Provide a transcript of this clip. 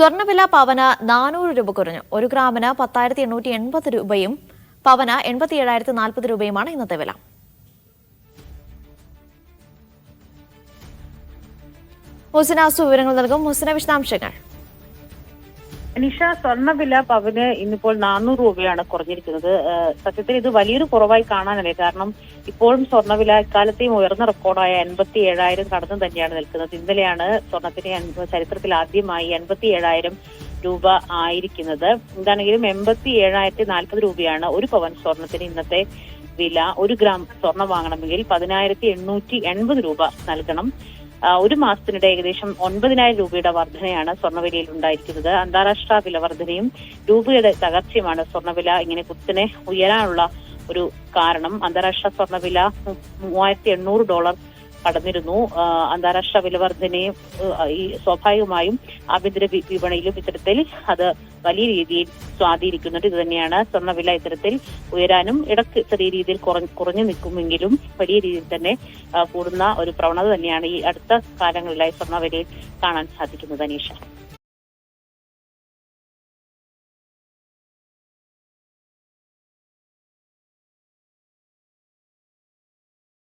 സ്വർണവില പവന നാനൂറ് രൂപ കുറഞ്ഞു. ഒരു ഗ്രാമിന് പത്തായിരത്തി എണ്ണൂറ്റി എൺപത് രൂപയും പവന എൺപത്തി ഏഴായിരത്തി നാൽപ്പത് രൂപയുമാണ് ഇന്നത്തെ വില. മുസിനാസു വിവരങ്ങൾ നൽകും. മുസിന വിശദാംശങ്ങൾ. നിഷ സ്വർണവില പവന് ഇന്നിപ്പോൾ നാനൂറ് രൂപയാണ് കുറഞ്ഞിരിക്കുന്നത്. സത്യത്തിൽ ഇത് വലിയൊരു കുറവായി കാണാനല്ലേ? കാരണം ഇപ്പോഴും സ്വർണവില ഇക്കാലത്തെയും ഉയർന്ന റെക്കോർഡായ എൺപത്തി ഏഴായിരം കടന്നു തന്നെയാണ് നിൽക്കുന്നത്. ഇന്നലെയാണ് സ്വർണത്തിന് ചരിത്രത്തിൽ ആദ്യമായി എൺപത്തി ഏഴായിരം രൂപ ആയിരിക്കുന്നത്. എന്താണെങ്കിലും എൺപത്തി ഏഴായിരത്തി നാൽപ്പത് രൂപയാണ് ഒരു പവൻ സ്വർണത്തിന് ഇന്നത്തെ വില. ഒരു ഗ്രാം സ്വർണം വാങ്ങണമെങ്കിൽ പതിനായിരത്തി എണ്ണൂറ്റി എൺപത് രൂപ നൽകണം. ഒരു മാസത്തിനിടെ ഏകദേശം ഒൻപതിനായിരം രൂപയുടെ വർധനയാണ് സ്വർണവിലയിൽ ഉണ്ടായിരിക്കുന്നത്. അന്താരാഷ്ട്ര വില വർധനയും രൂപയുടെ തകർച്ചയുമാണ് സ്വർണവില ഇങ്ങനെ കുത്തിനെ ഉയരാനുള്ള ഒരു കാരണം. അന്താരാഷ്ട്ര സ്വർണവില മൂവായിരത്തി എണ്ണൂറ് ഡോളർ കടന്നിരുന്നു. അന്താരാഷ്ട്ര വില വർധനയും ഈ സ്വാഭാവികമായും ആഭ്യന്തര വിപണിയിലും ഇത്തരത്തിൽ അത് വലിയ രീതിയിൽ സ്വാധീനിക്കുന്നുണ്ട്. ഇത് തന്നെയാണ് സ്വർണവില ഇത്തരത്തിൽ ഉയരാനും ഇടയ്ക്ക് ചെറിയ രീതിയിൽ കുറഞ്ഞു നിൽക്കുമെങ്കിലും വലിയ രീതിയിൽ തന്നെ കൂടുന്ന ഒരു പ്രവണത തന്നെയാണ് ഈ അടുത്ത കാലങ്ങളിലായി സ്വർണവിലയിൽ കാണാൻ സാധിക്കുന്നത് അനീഷ.